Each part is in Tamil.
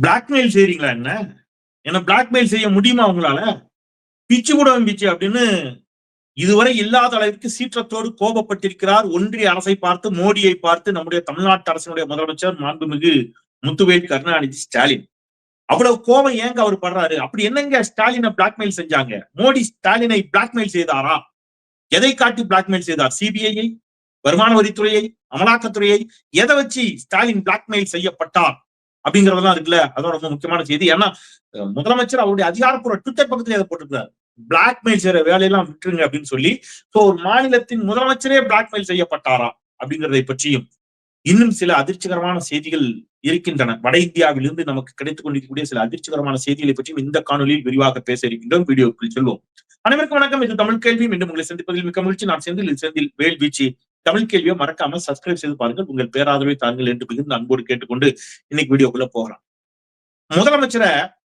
பிளாக்மெயில் செய்றீங்களா என்ன? ஏன்னா பிளாக்மெயில் செய்ய முடியுமா உங்களால? பிச்சு கூட பிச்சு அப்படின்னு இதுவரை இல்லாத அளவிற்கு சீற்றத்தோடு கோபப்பட்டிருக்கிறார் ஒன்றிய அரசை பார்த்து மோடியை பார்த்து நம்முடைய தமிழ்நாட்டு அரசினுடைய முதலமைச்சர் மாண்புமிகு முத்துவேல் கருணாநிதி ஸ்டாலின். அவ்வளவு கோபம் ஏங்க அவர் படுறாரு? அப்படி என்னங்க ஸ்டாலினை பிளாக்மெயில் செஞ்சாங்க? மோடி ஸ்டாலினை பிளாக்மெயில் செய்தாரா? எதை காட்டி பிளாக்மெயில் செய்தார்? சிபிஐயை வருமான வரித்துறையை? அமலாக்கத்துறையை? எதை வச்சு ஸ்டாலின் பிளாக்மெயில் செய்யப்பட்டார்? அப்படிங்கறதெல்லாம் இருக்குல்ல அதான் ரொம்ப முக்கியமான செய்தி. ஏன்னா முதலமைச்சர் அவருடைய அதிகாரப்பூர்வ ட்விட்டர் பக்கத்துல அதை போட்டிருக்கிறார். பிளாக்மெயில் செய்யற வேலையெல்லாம் விட்டுருங்க அப்படின்னு சொல்லி. சோ ஒரு மாநிலத்தின் முதலமைச்சரே பிளாக்மெயில் செய்யப்பட்டாரா அப்படிங்கறதை பற்றியும் இன்னும் சில அதிர்ச்சிகரமான செய்திகள் இருக்கின்றன. வட இந்தியாவிலிருந்து நமக்கு கிடைத்துக் கொண்டிருக்கக்கூடிய சில அதிர்ச்சிகரமான செய்திகளை பற்றியும் இந்த காணொலியில் விரிவாக பேச இருக்கின்றோம். வீடியோக்குள் செல்வோம். அனைவருக்கும் வணக்கம். இது தமிழ் கேள்வி. மீண்டும் உங்களை சந்திப்பதில் மிக்க மகிழ்ச்சி. நான் செந்தில். செந்தில் வேல் வீச்சு தமிழ் கேள்வியை மறக்காம சப்ஸ்கிரைப் செய்து பாருங்கள். உங்கள் பேராதரவை தாருங்கள் என்று மிகுந்த அன்போடு கேட்டுக்கொண்டு இன்னைக்கு வீடியோக்குள்ள போகலாம். முதலமைச்சரை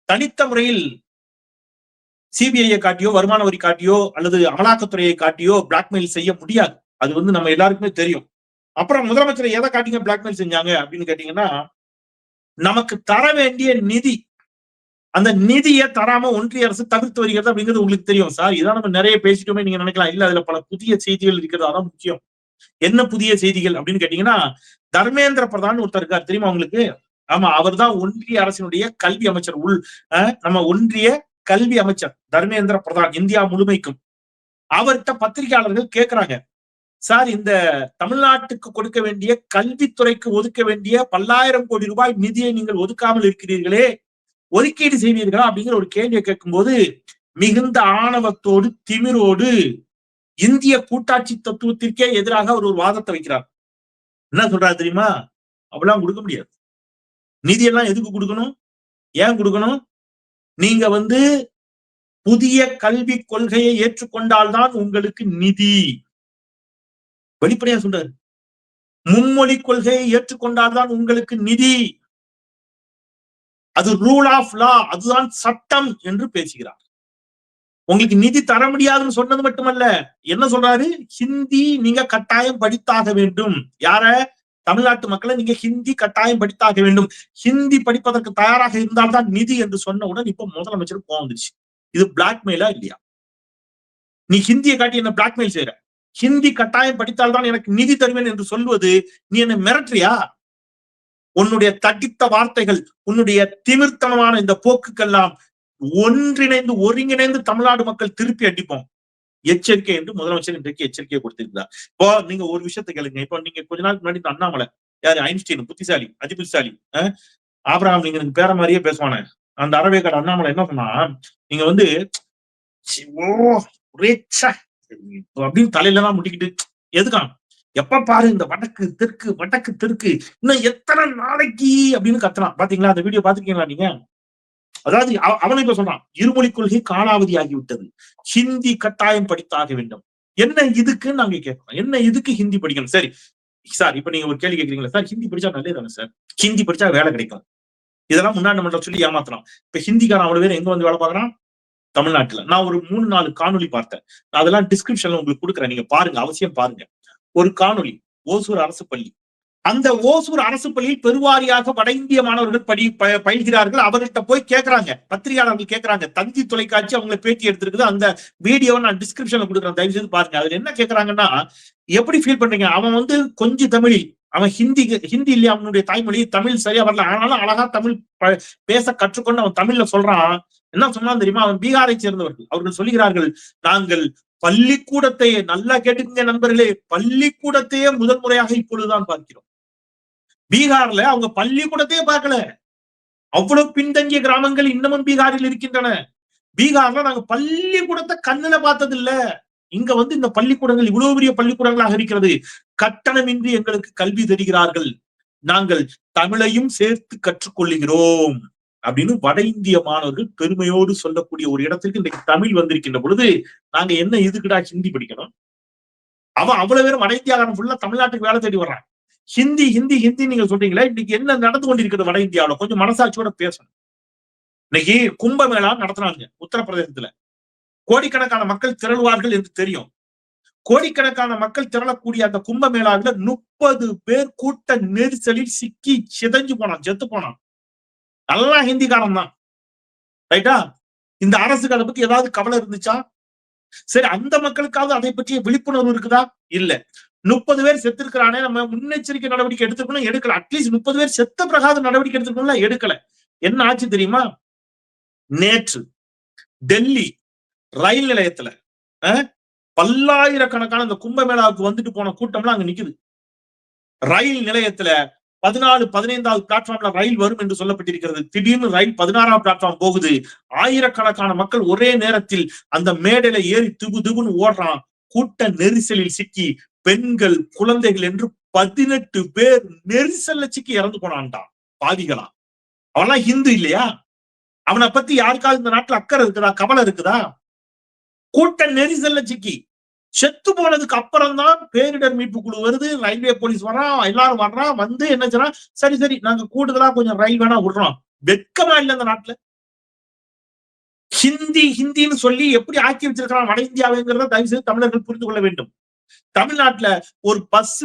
தனித்த முறையில் சிபிஐயை காட்டியோ வருமான வரி காட்டியோ அல்லது அமலாக்கத்துறையை காட்டியோ பிளாக்மெயில் செய்ய முடியாது. அது வந்து நம்ம எல்லாருக்குமே தெரியும். அப்புறம் முதலமைச்சரை எதை காட்டிங்க பிளாக்மெயில் செஞ்சாங்க அப்படின்னு கேட்டீங்கன்னா நமக்கு தர வேண்டிய நிதி அந்த நிதியை தராம ஒன்றிய அரசு தவிர்த்து வருகிறது அப்படிங்கிறது உங்களுக்கு தெரியும். சார் இதான் நம்ம நிறைய பேசிட்டோமே நீங்க நினைக்கலாம். இல்ல அதுல பல புதிய செய்திகள் இருக்கிறது அதான் முக்கியம். என்ன புதிய செய்திகள் அப்படின்னு கேட்டீங்கன்னா தர்மேந்திர பிரதான் ஒருத்தர் இருக்கார். தெரியுமா உங்களுக்கு? ஆமா அவர்தான் ஒன்றிய அரசினுடைய கல்வி அமைச்சர். உள் நம்ம ஒன்றிய கல்வி அமைச்சர் தர்மேந்திர பிரதான் இந்தியா முழுமைக்கும். அவர்கிட்ட பத்திரிகையாளர்கள் கேட்கிறாங்க சார் இந்த தமிழ்நாட்டுக்கு கொடுக்க வேண்டிய கல்வித்துறைக்கு ஒதுக்க வேண்டிய பல்லாயிரம் கோடி ரூபாய் நிதியை நீங்கள் ஒதுக்காமல் இருக்கிறீர்களே ஒதுக்கீடு செய்வீர்களா அப்படிங்கிற ஒரு கேள்வியை கேட்கும்போது மிகுந்த ஆணவத்தோடு திமிரோடு இந்திய கூட்டாட்சி தத்துவத்திற்கே எதிராக அவர் ஒரு வாதத்தை வைக்கிறார். என்ன சொல்றாரு தெரியுமா? அப்படிலாம் கொடுக்க முடியாது. நிதியெல்லாம் எதுக்கு கொடுக்கணும்? ஏன் கொடுக்கணும்? நீங்க வந்து புதிய கல்வி கொள்கையை ஏற்றுக்கொண்டால்தான் உங்களுக்கு நிதி. வெளிப்படையா சொல்றாரு. மும்மொழி கொள்கையை ஏற்றுக்கொண்டால்தான் உங்களுக்கு நிதி. அது ரூல் ஆஃப் லா அதுதான் சட்டம் என்று பேசுகிறார். உங்களுக்கு நிதி தர முடியாதுன்னு சொன்னது மட்டுமல்ல. என்ன சொல்றாரு? ஹிந்தி நீங்க கட்டாயம் படித்தாக வேண்டும். யார? தமிழ்நாட்டு மக்களை நீங்க ஹிந்தி கட்டாயம் படித்தாக வேண்டும். ஹிந்தி படிப்பதற்கு தயாராக இருந்தால்தான் நிதி என்று சொன்னவுடன் இப்ப முதலமைச்சர் போந்துருச்சு இது பிளாக்மெயிலா இல்லையா? நீ ஹிந்தியை காட்டி என்ன பிளாக்மெயில் செய்யற ஹிந்தி கட்டாயம் படித்தால்தான் எனக்கு நிதி தருவேன் என்று சொல்வது நீ என்ன மிரட்டுறியா? உன்னுடைய தட்டித்த வார்த்தைகள் உன்னுடைய திமிர்த்தனமான இந்த போக்குக்கெல்லாம் ஒன்றிணைந்து ஒருங்கிணைந்து தமிழ்நாடு மக்கள் திருப்பி அடிப்போம். எச்சரிக்கை என்று முதலமைச்சர் இன்றைக்கு எச்சரிக்கையை கொடுத்திருக்கிறார். இப்போ நீங்க ஒரு விஷயத்தை கேளுங்க. இப்போ நீங்க கொஞ்ச நாள் முன்னாடி இந்த அண்ணாமலை யாரு? ஐன்ஸ்டீன் புத்திசாலி அதி புத்திசாலி அஹ், நீங்க எனக்கு பேர மாதிரியே பேசுவானே. அந்த அறவேக்காடு அண்ணாமலை என்ன சொன்னா நீங்க வந்து ஓ ஒரே அப்படின்னு தலையில தான் முட்டிக்கிட்டு எதுக்கான் எப்ப பாரு இந்த வடக்கு தெற்கு வடக்கு தெற்கு இன்னும் எத்தனை நாளைக்கு? அப்படின்னு கத்தலாம் பாத்தீங்களா? அந்த வீடியோ பாத்துருக்கீங்களா நீங்க? அதாவது அவன் இப்ப சொல்றான் இருமொழி கொள்கை காலாவதி ஆகிவிட்டது ஹிந்தி கட்டாயம் படித்தாக வேண்டும். என்ன இதுக்கு நாங்க கேட்கலாம் என்ன இதுக்கு ஹிந்தி படிக்கணும்? சரி சார் இப்ப நீங்க ஒரு கேள்வி கேக்குறீங்களா சார் ஹிந்தி படிச்சா நல்லது தானே சார்? ஹிந்தி படிச்சா வேலை கிடைக்கும். இதெல்லாம் முன்னாடி நம்ம சொல்லி ஏமாத்தலாம் இப்ப ஹிந்திக்காரன் அவ்வளவு பேர் எங்க வந்து வேலை பார்க்கறான்? தமிழ்நாட்டுல. நான் ஒரு மூணு நாலு காணொளி பார்த்தேன். நான் அதெல்லாம் டிஸ்கிரிப்ஷன்ல உங்களுக்கு கொடுக்குறேன். நீங்க பாருங்க. அவசியம் பாருங்க. ஒரு காணொளி ஓசூர் அரசு பள்ளி. அந்த ஓசூர் அரசு பள்ளியில் பெருவாரியாக வட இந்திய மாணவர்கள் படி ப- பயில்கிறார்கள். அவர்கிட்ட போய் கேட்கறாங்க பத்திரிகையாளர்கள் கேட்கறாங்க தந்தி தொலைக்காட்சி அவங்களை பேட்டி எடுத்திருக்குது. அந்த வீடியோவை நான் டிஸ்கிரிப்ஷன்ல கொடுக்குறேன். தயவு செய்து பாருங்க. அதுல என்ன கேக்குறாங்கன்னா எப்படி ஃபீல் பண்றீங்க? அவன் வந்து கொஞ்சம் தமிழில் அவன் ஹிந்தி ஹிந்தி இல்லையா அவனுடைய தாய்மொழி தமிழ் சரியா வரல. ஆனாலும் அழகா தமிழ் ப- பேச கற்றுக்கொண்டு அவன் தமிழ்ல சொல்றான். என்ன சொன்னான் தெரியுமா? அவன் பீகாரை சேர்ந்தவர்கள். அவர்கள் சொல்லுகிறார்கள் நாங்கள் பள்ளிக்கூடத்தையே நல்லா கேட்டுக்கங்க நண்பர்களே பள்ளிக்கூடத்தையே முதல் முறையாக இப்பொழுதுதான் பார்க்கிறோம். பீகார்ல அவங்க பள்ளிக்கூடத்தையே பார்க்கல. அவ்வளவு பின்தங்கிய கிராமங்கள் இன்னமும் பீகாரில் இருக்கின்றன. பீகார்ல நாங்க பள்ளிக்கூடத்தை கண்ணுல பார்த்தது இல்ல இங்க வந்து இந்த பள்ளிக்கூடங்கள் இவ்வளவு பெரிய பள்ளிக்கூடங்களாக இருக்கிறது. கட்டணமின்றி எங்களுக்கு கல்வி தருகிறார்கள். நாங்கள் தமிழையும் சேர்த்து கற்றுக்கொள்ளுகிறோம். அப்படின்னு வட இந்திய மாணவர்கள் பெருமையோடு சொல்லக்கூடிய ஒரு இடத்திற்கு இன்றைக்கு தமிழ் வந்திருக்கின்ற பொழுது நாங்க என்ன இதுக்குடா ஹிந்தி படிக்கணும்? அவன் அவ்வளவு பேரும் வட இந்தியாக்காரன் ஃபுல்லா தமிழ்நாட்டுக்கு வேலை தேடி வர்றான். ஹிந்தி ஹிந்தி ஹிந்தி நீங்க சொல்றீங்களா இன்னைக்கு என்ன நடந்து கொண்டிருக்கிறது வட இந்தியாவுல? கொஞ்சம் மனசாட்சியோட பேசணும். இன்னைக்கு கும்பமேளா நடத்துறாங்க உத்தரப்பிரதேசத்துல. கோடிக்கணக்கான மக்கள் திரளுவார்கள் என்று தெரியும். கோடிக்கணக்கான மக்கள் திரளக்கூடிய அந்த கும்பமேளாவில முப்பது பேர் கூட்ட நெரிசலில் சிக்கி சிதைஞ்சு போனான் செத்து போனான். நல்லா ஹிந்திக்காரன் தான். ரைட்டா? இந்த அரசுக்கு அதை பத்தி ஏதாவது கவலை இருந்துச்சா? சரி அந்த மக்களுக்காவது அதை பற்றிய விழிப்புணர்வு இருக்குதா? இல்ல. முப்பது பேர் செத்து இருக்கிறானே நம்ம முன்னெச்சரிக்கை நடவடிக்கை எடுத்துக்கணும் எடுக்கல. அட்லீஸ்ட் முப்பது பேர் செத்த பிரகாத நடவடிக்கை எடுத்துக்கணும்ல எடுக்கல. என்ன ஆச்சு தெரியுமா? நேற்று டெல்லி ரயில் நிலையத்துல அஹ், பல்லாயிரக்கணக்கான இந்த கும்பமேளாவுக்கு வந்துட்டு போன கூட்டம்லாம் அங்க நிக்குது. ரயில் நிலையத்துல பதினாலு பதினைந்தாவது பிளாட்ஃபார்ம்ல ரயில் வரும் என்று சொல்லப்பட்டிருக்கிறது. திடீர்னு ரயில் பதினாறாம் பிளாட்ஃபார்ம் போகுது. ஆயிரக்கணக்கான மக்கள் ஒரே நேரத்தில் அந்த மேடையில ஏறி துகு துகுன்னு ஓடுறான். கூட்ட நெரிசலில் சிக்கி பெண்கள் குழந்தைகள் என்று பதினெட்டு பேர் நெரிசல்ல சிக்கி இறந்து போனான்டான் பாதிகளா? அவன்லாம் ஹிந்து இல்லையா? அவனை பத்தி யாருக்காவது இந்த நாட்டுல அக்கறை இருக்குதா? கவலை இருக்குதா? கூட்ட நெரிசல்ல சிக்கி. செத்து போனதுக்கு அப்புறம் தான் பேரிடர் மீட்பு குழு வருது ரயில்வே போலீஸ் வரான் எல்லாரும் வர்றான் வந்து என்ன செய்றான் சரி சரி நாங்க கூடுதலா கொஞ்சம் ரயில் வேணா விடுறோம். வெட்கமா இல்லை அந்த நாட்டுல. ஹிந்தி ஹிந்தின்னு சொல்லி எப்படி ஆக்கி வச்சிருக்கான் வட இந்தியாவுங்கிறத தயவு செய்து தமிழர்கள் புரிந்து கொள்ள வேண்டும். தமிழ்நாட்டுல ஒரு பஸ்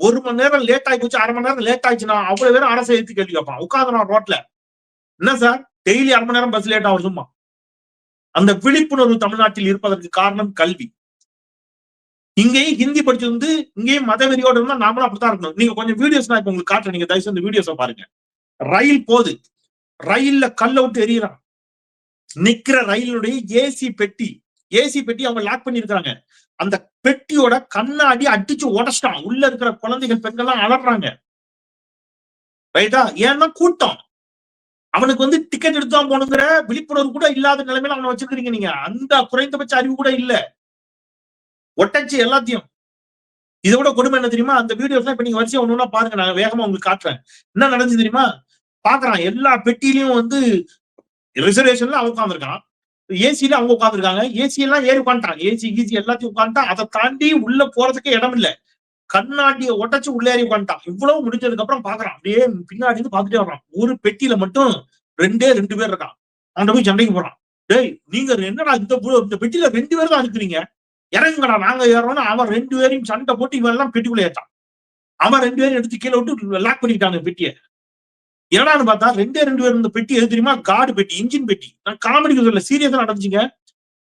ஒரு மணி நேரம் லேட் ஆகி போச்சு அரை மணி நேரம் லேட் ஆயிடுச்சுன்னா அவ்வளவு பேரும் அரசை எடுத்து கேள்வி கேட்பான். உட்காந்துறான் ரோட்ல என்ன சார்? டெய்லி அரை மணி நேரம் பஸ் லேட் ஆகும் சும்மா. அந்த விழிப்புணர்வு தமிழ்நாட்டில் இருப்பதற்கு காரணம் கல்வி. இங்கேயும் ஹிந்தி படிச்சு வந்து இங்கேயும் மதவெறியோட இருந்தா நாமளும் அப்படித்தான் இருக்கணும். நீங்க கொஞ்சம் வீடியோஸ் நான் இப்ப உங்களுக்கு காட்டுறேன். நீங்க தயவு செஞ்சு வீடியோஸை பாருங்க. ரயில் போகுது ரயில்ல கல்ல விட்டு எரியறான் நிக்கிற ரயிலுடைய ஏசி பெட்டி. ஏசி பெட்டி அவங்க லாக் பண்ணிருக்காங்க அந்த பெட்டியோட கண்ணாடி அடிச்சு உடச்சிட்டான். உள்ள இருக்கிற குழந்தைகள் பெண்கள்லாம் அலறாங்க. ரைட்டா? ஏன்னா கூட்டம். அவனுக்கு வந்து டிக்கெட் எடுத்தான் போகணுங்கிற விழிப்புணர்வு கூட இல்லாத நிலைமையில அவனை வச்சிருக்கீங்க நீங்க. அந்த குறைந்தபட்ச அறிவு கூட இல்லை. ஒட்டச்சு எல்லாத்தையும். இதை விட கொடுமை என்ன தெரியுமா? அந்த வீடியோஸ் இப்ப நீங்க வரிசையா ஒண்ணு பாருங்க. நான் வேகமா உங்களுக்கு காட்டுறேன். என்ன நடந்துச்சு தெரியுமா? பாக்குறான். எல்லா பெட்டிலையும் வந்து ரிசர்வேஷன்ல அவன் உட்காந்துருக்கான் ஏசியில அவங்க உட்காந்துருக்காங்க ஏசி எல்லாம் ஏறி உட்காந்துட்டான் ஏசி கீசி எல்லாத்தையும் உட்காந்துட்டான் அதை தாண்டி உள்ள போறதுக்கு இடம் இல்ல. கண்ணாடியை ஒட்டச்சு உள்ள ஏறி உட்காந்துட்டான் இவ்வளவு முடிஞ்சதுக்கு அப்புறம் பாக்குறான். அப்படியே பின்னாடி இருந்து பாத்துட்டே வர்றான். ஒரு பெட்டியில மட்டும் ரெண்டே ரெண்டு பேர் இருக்கான். அவன் போய் சண்டைக்கு போறான். டேய் நீங்க என்னடா இந்த இந்த பெட்டியில ரெண்டு பேர் தான் இருக்கிறீங்க? இறங்குங்கடா நாங்க ஏறோம்னு அவன் ரெண்டு பேரையும் சண்டை போட்டு இவன் எல்லாம் பெட்டிக்குள்ள ஏற்றான் அவன் ரெண்டு பேரும் எடுத்து கீழே விட்டு லாக் பண்ணிக்கிட்டாங்க பெட்டியை. என்னடான்னு பார்த்தா ரெண்டே ரெண்டு பேர் இந்த பெட்டி எது தெரியுமா? காடு பெட்டி இன்ஜின் பெட்டி. நான் காமெடிக்கு சொல்ல சீரியஸா நடந்துச்சுங்க.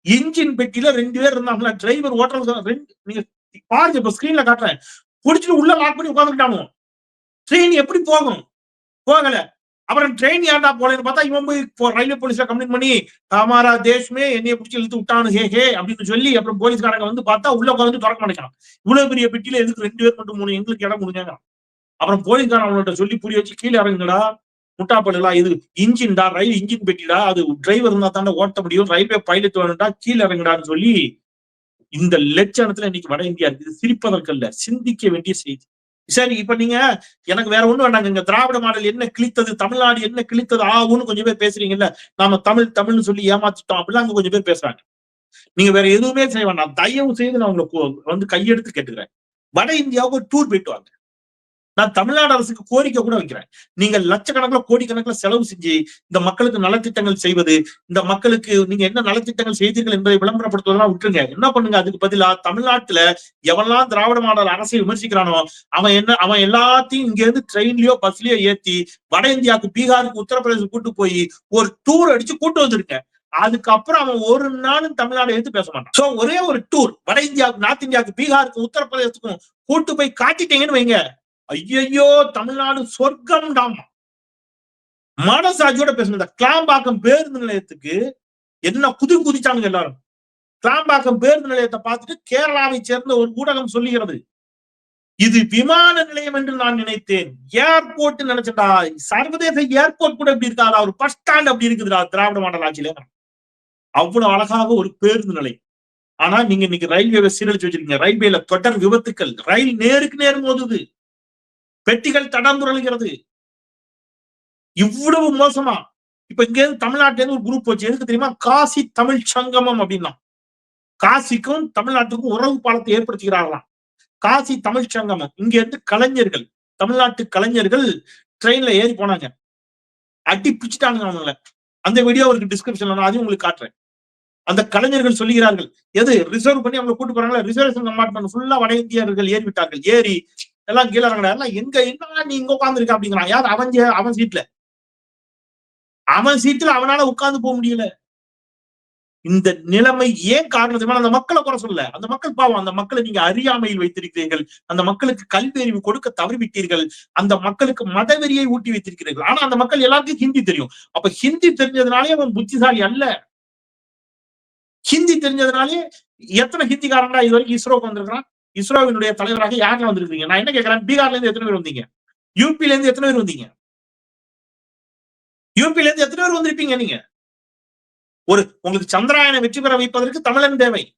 இன்ஜின் பெட்டியில ரெண்டு பேர் இருந்தாங்களா டிரைவர் ஓட்டுறது ரெண்டு நீங்க பாருங்க இப்ப ஸ்கிரீன்ல காட்டுறேன். பிடிச்சிட்டு உள்ள லாக் பண்ணி உட்காந்துட்டானோ ட்ரெயின் எப்படி போகும்? போகல. அப்புறம் ட்ரெயின் ஏன்டா போலன்னு பார்த்தா இவன் போய் ரயில்வே போலீஸ்ல கம்ப்ளைண்ட் பண்ணி ஹமாரா தேஷ்மே என்னைய பிடிச்சி இழுத்து விட்டானு ஹே ஹே அப்படின்னு சொல்லி அப்புறம் போலீஸ்காரங்க வந்து பார்த்தா உள்ள உட்காந்து திறக்க மாட்டேங்கிறான் இவ்வளவு பெரிய பெட்டியில எதுக்கு ரெண்டு பேர் மட்டும் மூணு எங்களுக்கு இடம் முடிஞ்சாங்க அப்புறம் போலீஸ்காரன் அவனோட சொல்லி புரிய வச்சு கீழே இறங்குங்கடா முட்டாப்படலா இது இன்ஜின்டா ரயில் இன்ஜின் பெட்டிடா அது டிரைவர் இருந்தா தானே ஓட்ட முடியும் ரயில்வே பைலட் வேணும்டா கீழே இறங்குடான்னு சொல்லி இந்த லட்சணத்துல இன்னைக்கு வட இந்தியா இருக்குது. சிரிப்பதற்கல்ல சிந்திக்க வேண்டிய செய்தி. சரி இப்ப நீங்க எனக்கு வேற ஒண்ணும் வேண்டாங்க. இங்க திராவிட மாடல் என்ன கிழித்தது தமிழ்நாடு என்ன கிழித்தது ஆகும்னு கொஞ்சம் பேர் பேசுறீங்கல்ல. நாம தமிழ் தமிழ்னு சொல்லி ஏமாத்திட்டோம் அப்படிலாம் அங்க கொஞ்சம் பேர் பேசுறாங்க. நீங்க வேற எதுவுமே செய்ய வேண்டாம். தயவு செய்து நான் உங்களை வந்து கையெடுத்து கேட்டுக்கிறேன். வட இந்தியாவுக்கு ஒரு டூர் போயிட்டு வாங்க. நான் தமிழ்நாடு அரசுக்கு கோரிக்கை கூட வைக்கிறேன். நீங்க லட்சக்கணக்கில் கோடிக்கணக்கில் செலவு செஞ்சு இந்த மக்களுக்கு நலத்திட்டங்கள் செய்வது இந்த மக்களுக்கு நீங்க என்ன நலத்திட்டங்கள் செய்தீர்கள் என்பதை விளம்பரப்படுத்துவதெல்லாம் விட்டுருங்க. என்ன பண்ணுங்க? அதுக்கு பதிலா தமிழ்நாட்டுல எவெல்லாம் திராவிட மாடல் அரசை விமர்சிக்கிறானோ அவன் என்ன அவன் எல்லாத்தையும் இங்க இருந்து ட்ரெயின்லயோ பஸ்லயோ ஏத்தி வட இந்தியாவுக்கு பீகாருக்கு உத்தரப்பிரதேசம் கூட்டு போய் ஒரு டூர் அடிச்சு கூட்டு வந்திருக்க. அதுக்கப்புறம் அவன் ஒரு நாளும் தமிழ்நாடு எடுத்து பேச மாட்டான். சோ ஒரே ஒரு டூர் வட இந்தியாவுக்கு நார்த் இந்தியாவுக்கு பீகாருக்கு உத்தரப்பிரதேசத்துக்கும் கூட்டு போய் காட்டிட்டீங்கன்னு வைங்க. ஐயையோ தமிழ்நாடு சொர்க்கம் டாமா மனசாட்சியோட பேசணும். இந்த கிளாம்பாக்கம் பேருந்து நிலையத்துக்கு என்ன குதி குதிச்சானுங்க எல்லாரும். கிளாம்பாக்கம் பேருந்து நிலையத்தை பார்த்துட்டு கேரளாவை சேர்ந்த ஒரு ஊடகம் சொல்லுகிறது. இது விமான நிலையம் என்று நான் நினைத்தேன். ஏர்போர்ட் நினைச்சடா சர்வதேச ஏர்போர்ட் கூட இப்படி இருக்காதா? ஒரு பஸ் ஸ்டாண்ட் அப்படி இருக்குதுடா திராவிட மாடல் ஆட்சியில. அவ்வளவு அழகாக ஒரு பேருந்து நிலையம். ஆனா நீங்க இன்னைக்கு ரயில்வே சீரழிச்சு வச்சிருக்கீங்க. ரயில்வேல தொடர் விபத்துக்கள். ரயில் நேருக்கு நேர் மோதுது. பெட்டிகள் தடம் இவ்வளவு மோசமா. இப்ப இங்க இருந்து தமிழ்நாட்டுல இருந்து ஒரு குரூப் வச்சு எதுக்கு தெரியுமா? காசி தமிழ் சங்கமம் அப்படின்னா காசிக்கும் தமிழ்நாட்டுக்கும் உறவு பாலத்தை ஏற்படுத்துகிறார்களாம். காசி தமிழ் சங்கமம். இங்க இருந்து கலைஞர்கள் தமிழ்நாட்டு கலைஞர்கள் ட்ரெயின்ல ஏறி போனாங்க. அடி பிச்சுட்டாங்க அவங்கள. அந்த வீடியோ அவருக்கு டிஸ்கிரிப்ஷன்ல நான் அதையும் உங்களுக்கு காட்டுறேன். அந்த கலைஞர்கள் சொல்லுகிறார்கள். எது? ரிசர்வ் பண்ணி அவங்களை கூட்டு போறாங்களா? ரிசர்வேஷன் கம்பார்ட்மெண்ட் ஃபுல்லா வட இந்தியர்கள் ஏறி விட்டார்கள் ஏறி எல்லாம் கீழே இறங்கினா எல்லாம் எங்க என்ன நீ இங்க உட்காந்துருக்க அப்படிங்கிறான். யார்? அவன் அவன் சீட்ல. அவன் சீட்டுல அவனால உட்கார்ந்து போக முடியல. இந்த நிலைமை ஏன் காரணம் அந்த மக்களை குறை சொல்ல? அந்த மக்கள் பாவம். அந்த மக்களை நீங்க அறியாமையில் வைத்திருக்கிறீர்கள். அந்த மக்களுக்கு கல்வி அறிவு கொடுக்க தவறிவிட்டீர்கள். அந்த மக்களுக்கு மதவெறியை ஊட்டி வைத்திருக்கிறீர்கள். ஆனா அந்த மக்கள் எல்லாருக்கும் ஹிந்தி தெரியும். அப்ப ஹிந்தி தெரிஞ்சதுனாலே அவன் புத்திசாலி அல்ல. ஹிந்தி தெரிஞ்சதுனாலே எத்தனை ஹிந்திக்காரங்களா இது வரைக்கும் இஸ்ரோக்கு வந்திருக்கிறான்? இஸ்ரோவினுடைய தலைவராக யாரெல்லாம் வந்திருக்கீங்க நான் என்ன கேட்கிறேன்? பீகார்ல இருந்து எத்தனை பேர் வந்தீங்க? யூபில இருந்து எத்தனை பேர் வந்தீங்க? யூபில இருந்து எத்தனை பேர் வந்திருப்பீங்க நீங்க? ஒரு உங்களுக்கு சந்திராயனை வெற்றி பெற வைப்பதற்கு தமிழன் தேவை.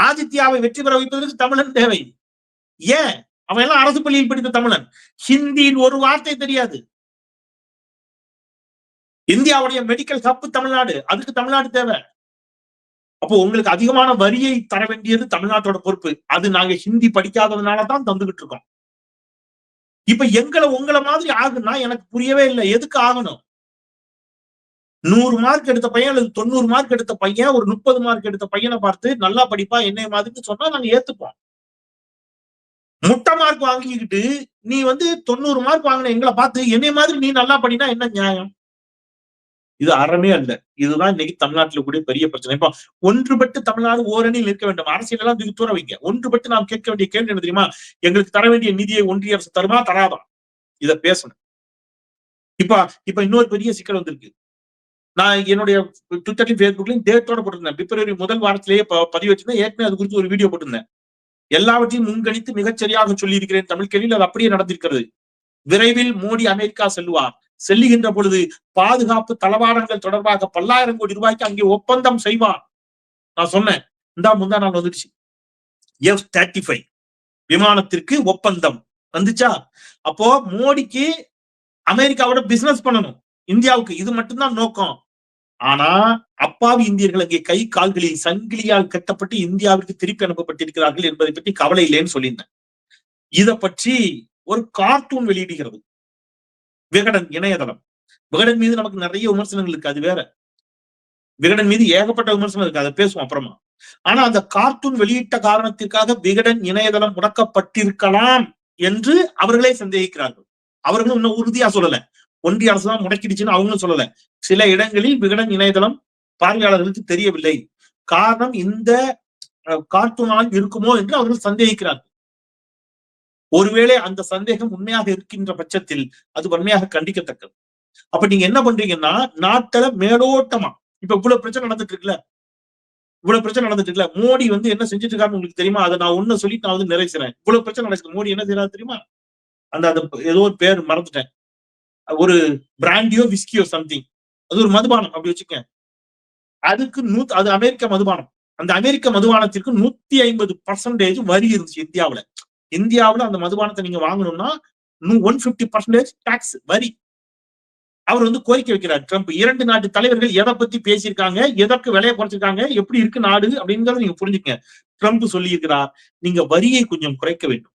ஆதித்யாவை வெற்றி பெற வைப்பதற்கு தமிழன் தேவை. ஏன்? அவன் எல்லாம் அரசு பள்ளியில் படித்த தமிழன். ஹிந்தியில் ஒரு வார்த்தை தெரியாது. இந்தியாவுடைய மெடிக்கல் ஹப் தமிழ்நாடு. அதுக்கு தமிழ்நாடு தேவை. அப்போ உங்களுக்கு அதிகமான வரியை தர வேண்டியது தமிழ்நாட்டோட பொறுப்பு. அது நாங்க ஹிந்தி படிக்காததுனால தான் தந்துகிட்டு இருக்கோம். இப்ப எங்களை உங்களை மாதிரி ஆகுன்னா எனக்கு புரியவே இல்லை. எதுக்கு ஆகணும்? நூறு மார்க் எடுத்த பையன் அல்லது தொண்ணூறு மார்க் எடுத்த பையன் ஒரு முப்பது மார்க் எடுத்த பையனை பார்த்து நல்லா படிப்பா என்னை மாதிரின்னு சொன்னா நாங்க ஏத்துப்போம். முட்டை மார்க் வாங்கிக்கிட்டு நீ வந்து தொண்ணூறு மார்க் வாங்கின எங்களை பார்த்து என்னை மாதிரி நீ நல்லா படினா என்ன நியாயம்? இது அறமே அல்ல. இதுதான் இன்னைக்கு தமிழ்நாட்டில் கூடிய பெரிய பிரச்சனை. இப்போ ஒன்றுபட்டு தமிழ்நாடு ஓரணியில் நிற்க வேண்டும். அரசியல் எல்லாம் தூக்கி தூர வைங்க. ஒன்றுபட்டு நாம் கேட்க வேண்டிய கேள்வி என்ன தெரியுமா? எங்களுக்கு தர வேண்டிய நிதியை ஒன்றிய அரசு தருமா? தராதா? இதை பேசணும். இப்ப இப்ப இன்னொரு பெரிய சிக்கல் வந்திருக்கு. நான் என்னுடைய ட்விட்டர்லையும் ஃபேஸ்புக்லையும் டேட்டோட போட்டிருந்தேன். பிப்ரவரி முதல் வாரத்திலேயே பதிவு வச்சிருந்தேன். ஏற்கனவே அது குறித்து ஒரு வீடியோ போட்டிருந்தேன். எல்லாவற்றையும் முன்கணித்து மிகச்சரியாக சொல்லி இருக்கிறேன் தமிழ் கேள்வியில். அது அப்படியே நடந்திருக்கிறது. விரைவில் மோடி அமெரிக்கா செல்வார். செல்லுகின்ற பொழுது பாதுகாப்பு தளவாடங்கள் தொடர்பாக பல்லாயிரம் கோடி ரூபாய்க்கு அங்கே ஒப்பந்தம் செய்வான். நான் சொன்னேன். இந்தா முந்தா நாள் வந்துடுச்சு. எஃப் தேர்ட்டி ஃபைவ் விமானத்திற்கு ஒப்பந்தம். வந்துச்சா? அப்போ மோடிக்கு அமெரிக்காவோட பிசினஸ் பண்ணணும். இந்தியாவுக்கு இது மட்டும்தான் நோக்கம். ஆனா அப்பாவி இந்தியர்கள் அங்கே கை கால்களில் சங்கிலியால் கட்டப்பட்டு இந்தியாவிற்கு திருப்பி அனுப்பப்பட்டிருக்கிறார்கள் என்பதை பற்றி கவலை இல்லைன்னு சொல்லியிருந்தேன். இத பற்றி ஒரு கார்ட்டூன் வெளியிடுகிறது. விகடன் இணையதளம். விகடன் மீது நமக்கு நிறைய விமர்சனங்கள் இருக்கு அது வேற. விகடன் மீது ஏகப்பட்ட விமர்சனம் இருக்கு அதை பேசுவோம் அப்புறமா. ஆனா அந்த கார்ட்டூன் வெளியிட்ட காரணத்திற்காக விகடன் இணையதளம் முடக்கப்பட்டிருக்கலாம் என்று அவர்களே சந்தேகிக்கிறார்கள். அவர்களும் இன்னும் உறுதியா சொல்லல. ஒன்றிய அரசு தான் முடக்கிடுச்சுன்னு அவங்களும் சொல்லல. சில இடங்களில் விகடன் இணையதளம் பார்வையாளர்களுக்கு தெரியவில்லை. காரணம் இந்த கார்ட்டூனால் இருக்குமோ என்று அவர்கள் சந்தேகிக்கிறார்கள். ஒருவேளை அந்த சந்தேகம் உண்மையாக இருக்கின்ற பட்சத்தில் அது வன்மையாக கண்டிக்கத்தக்கது. அப்ப நீங்க என்ன பண்றீங்கன்னா நாட்டில மேலோட்டமா இப்ப இவ்வளவு பிரச்சனை நடந்துட்டு இருக்குல்ல? இவ்வளவு பிரச்சனை நடந்துட்டு இருக்குல்ல? மோடி வந்து என்ன செஞ்சுட்டு இருக்காருன்னு உங்களுக்கு தெரியுமா? அதை நான் ஒண்ணு சொல்லி நான் வந்து நிறைவேறேன் இவ்வளவு பிரச்சனை நடக்குது. மோடி என்ன செய்யறாரு தெரியுமா? அந்த அந்த ஏதோ ஒரு பேர் மறந்துட்டேன். ஒரு பிராண்டியோ விஸ்கியோ சம்திங் அது ஒரு மதுபானம் அப்படி வச்சுக்க அதுக்கு நூ அது அமெரிக்க மதுபானம். அந்த அமெரிக்க மதுபானத்திற்கு நூத்தி ஐம்பது பர்சன்டேஜ் வரி இருந்துச்சு இந்தியாவுல. இந்தியாவில் அந்த மதுபானத்தை நீங்க வாங்கணும்னா ஒன் பிப்டி பர்சன்டேஜ் டாக்ஸ் வரி. அவர் வந்து கோரிக்கை வைக்கிறார். ட்ரம்ப் இரண்டு நாட்டு தலைவர்கள் எதை பத்தி பேசியிருக்காங்க எதற்கு விலையை குறைச்சிருக்காங்க எப்படி இருக்கு நாடு அப்படிங்கறத நீங்க புரிஞ்சுக்கங்க. ட்ரம்ப் சொல்லியிருக்கிறார் நீங்க வரியை கொஞ்சம் குறைக்க வேண்டும்.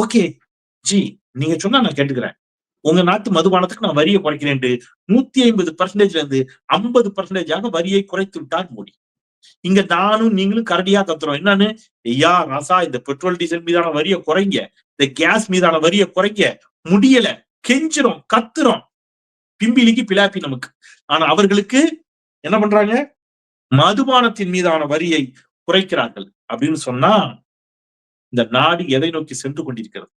ஓகே. ஜி நீங்க சொன்னா நான் கேட்டுக்கிறேன். உங்க நாட்டு மதுபானத்துக்கு நான் வரியை குறைக்கிறேன் நூத்தி ஐம்பது பர்சன்டேஜ்ல இருந்து ஐம்பது பர்சன்டேஜாக வரியை குறைத்து விட்டார் மோடி. இங்க நானும் நீங்களும் கரடியா கத்துறோம். என்னன்னு? ஐயா ராசா இந்த பெட்ரோல் டீசல் மீதான வரிய குறைங்க. இந்த கேஸ் மீதான வரிய குறைங்க. முடியல. கெஞ்சிரும் கத்துறோம். பிம்பிலிக்கு பிலாப்பி நமக்கு. ஆனா அவர்களுக்கு என்ன பண்றாங்க? மதுபானத்தின் மீதான வரியை குறைக்கிறார்கள். அப்படின்னு சொன்னா இந்த நாடு எதை நோக்கி சென்று கொண்டிருக்கிறது?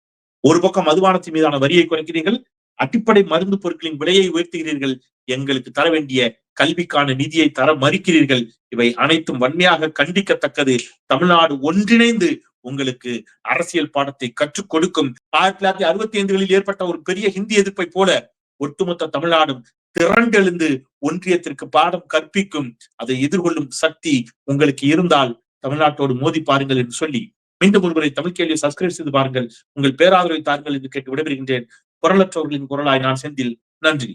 ஒரு பக்கம் மதுபானத்தின் மீதான வரியை குறைக்கிறீர்கள். அடிப்படை மருந்து பொருட்களின் விலையை உயர்த்துகிறீர்கள். எங்களுக்கு தர வேண்டிய கல்விக்கான நிதியை தர மறுக்கிறீர்கள். இவை அனைத்தும் வன்மையாக கண்டிக்கத்தக்கது. தமிழ்நாடு ஒன்றிணைந்து உங்களுக்கு அரசியல் பாடத்தை கற்றுக் கொடுக்கும். ஆயிரத்தி தொள்ளாயிரத்தி அறுபத்தி ஐந்துகளில் ஏற்பட்ட ஒரு பெரிய ஹிந்தி எதிர்ப்பை போல ஒட்டுமொத்த தமிழ்நாடும் திரண்டெழுந்து ஒன்றியத்திற்கு பாடம் கற்பிக்கும். அதை எதிர்கொள்ளும் சக்தி உங்களுக்கு இருந்தால் தமிழ்நாட்டோடு மோதி பாருங்கள் என்று சொல்லி மீண்டும் ஒருமுறை தமிழ் கேள்வியை சப்ஸ்கிரைப் செய்து பாருங்கள். உங்கள் பேராதரவை தாருங்கள் என்று கேட்டு விடைபெறுகின்றேன். குரலற்றவர்களின் குரலாய் நான் செந்தில். நன்றி.